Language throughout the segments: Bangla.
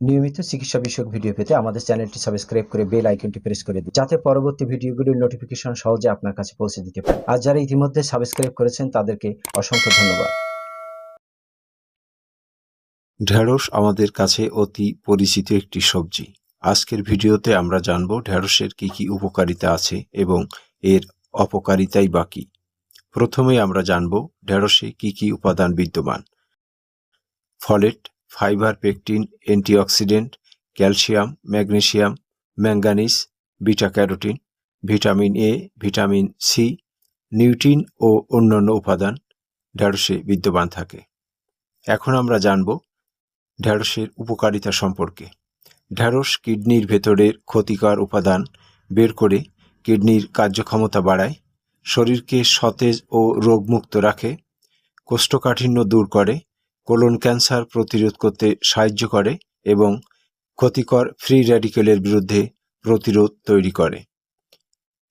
নিয়মিত চিকিৎসা বিষয়ক ভিডিও পেতে আমাদের চ্যানেলটি সাবস্ক্রাইব করে বেল আইকনটি প্রেস করে দিন, যাতে পরবর্তী ভিডিওগুলির নোটিফিকেশন সহজে আপনার কাছে পৌঁছে দিতে পারে। আর যারা ইতিমধ্যে সাবস্ক্রাইব করেছেন, তাদেরকে অসংখ্য ধন্যবাদ। ঢেঁড়স আমাদের কাছে অতি পরিচিত একটি সবজি। আজকের ভিডিওতে আমরা জানব ঢেঁড়সের কি কি উপকারিতা আছে এবং এর অপকারিতাই বাকি প্রথমে আমরা জানব ঢেঁড়সে কি কি উপাদান বিদ্যমান। Folate fibre, pectin, antioxidant, calcium, magnesium manganese beta carotene vitamin A vitamin C nutrient ও অন্যান্য উপাদান ঢেঁড়সে বিদ্যমান থাকে। এখন আমরা জানব ঢেঁড়সের উপকারিতা সম্পর্কে। ঢেঁড়স কিডনির ভেতরের ক্ষতিকর উপাদান বের করে কিডনির কার্যক্ষমতা বাড়ায়, শরীরকে সতেজ ও রোগমুক্ত রাখে, কোষ্ঠকাঠিন্য দূর করে কোলন ক্যান্সার প্রতিরোধ করতে সাহায্য করে এবং ক্ষতিকর ফ্রি র্যাডিকেলের বিরুদ্ধে প্রতিরোধ তৈরি করে।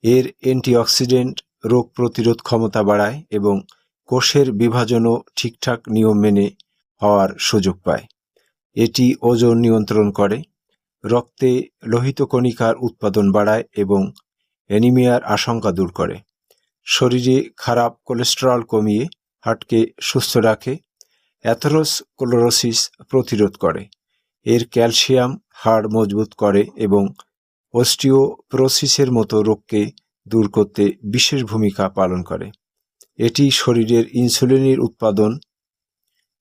এর অ্যান্টিঅক্সিডেন্ট রোগ প্রতিরোধ ক্ষমতা বাড়ায় এবং কোষের বিভাজনও ঠিকঠাক নিয়ম মেনে হওয়ার সুযোগ পায়। এটি ওজন নিয়ন্ত্রণ করে, রক্তে লোহিত কণিকার উৎপাদন বাড়ায় এবং অ্যানিমিয়ার আশঙ্কা দূর করে। শরীরে খারাপ কোলেস্টেরল কমিয়ে হার্টকে সুস্থ রাখে অ্যাথেরোসক্লোরোসিস প্রতিরোধ করে। এর ক্যালসিয়াম হাড় মজবুত করে এবং অস্টিওপ্রোসিসের মতো রোগকে দূর করতে বিশেষ ভূমিকা পালন করে। এটি শরীরের ইনসুলিনের উৎপাদন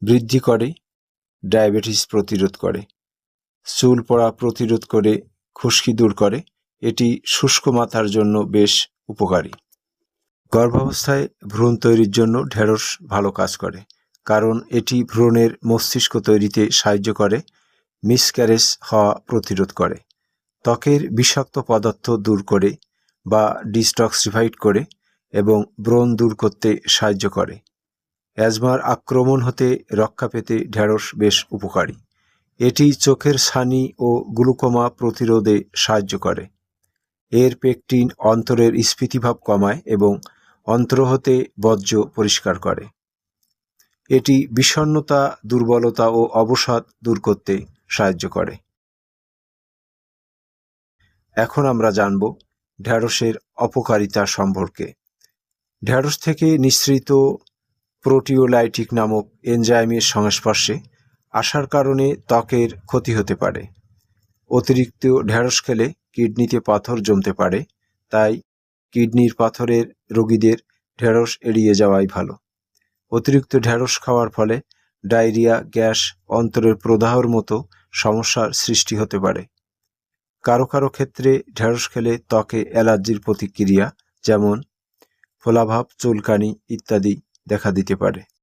বৃদ্ধি করে, ডায়াবেটিস প্রতিরোধ করে, চুল পড়া প্রতিরোধ করে, খুশকি দূর করে। এটি শুষ্ক মাথার জন্য বেশ উপকারী। গর্ভাবস্থায় ভ্রূণ তৈরির জন্য ঢেঁড়স ভালো কাজ করে। কারণ এটি ভ্রূণের মস্তিষ্ক তৈরিতে সাহায্য করে মিসক্যারেজ হওয়া প্রতিরোধ করে, ত্বকের বিষাক্ত পদার্থ দূর করে বা ডিস্টক্সিফাইড করে এবং ব্রণ দূর করতে সাহায্য করে। অ্যাজমার আক্রমণ হতে রক্ষা পেতে ঢেঁড়স বেশ উপকারী। এটি চোখের সানি ও গ্লুকোমা প্রতিরোধে সাহায্য করে। এর পেকটিন অন্তরের স্ফীতিভাব কমায় এবং অন্তর হতে বর্জ্য পরিষ্কার করে। এটি বিষণ্ণতা, দুর্বলতা ও অবসাদ দূর করতে সাহায্য করে। এখন আমরা জানব ঢ্যাঁড়সের অপকারিতা সম্পর্কে। ঢ্যাঁড়স থেকে নিঃসৃত প্রোটিওলাইটিক নামক এনজাইমের সংস্পর্শে আসার কারণে ত্বকের ক্ষতি হতে পারে। অতিরিক্ত ঢ্যাঁড়স খেলে কিডনিতে পাথর জমতে পারে, তাই কিডনির পাথরের রোগীদের ঢ্যাঁড়স এড়িয়ে যাওয়াই ভালো। অতিরিক্ত ঢ্যাঁড়স খাওয়ার ফলে ডায়রিয়া, গ্যাস, অন্তরের প্রদাহর মতো সমস্যার সৃষ্টি হতে পারে। কারও কারও ক্ষেত্রে ঢ্যাঁড়স খেলে ত্বকে অ্যালার্জির প্রতিক্রিয়া, যেমন ফোলাভাব, চুলকানি ইত্যাদি দেখা দিতে পারে।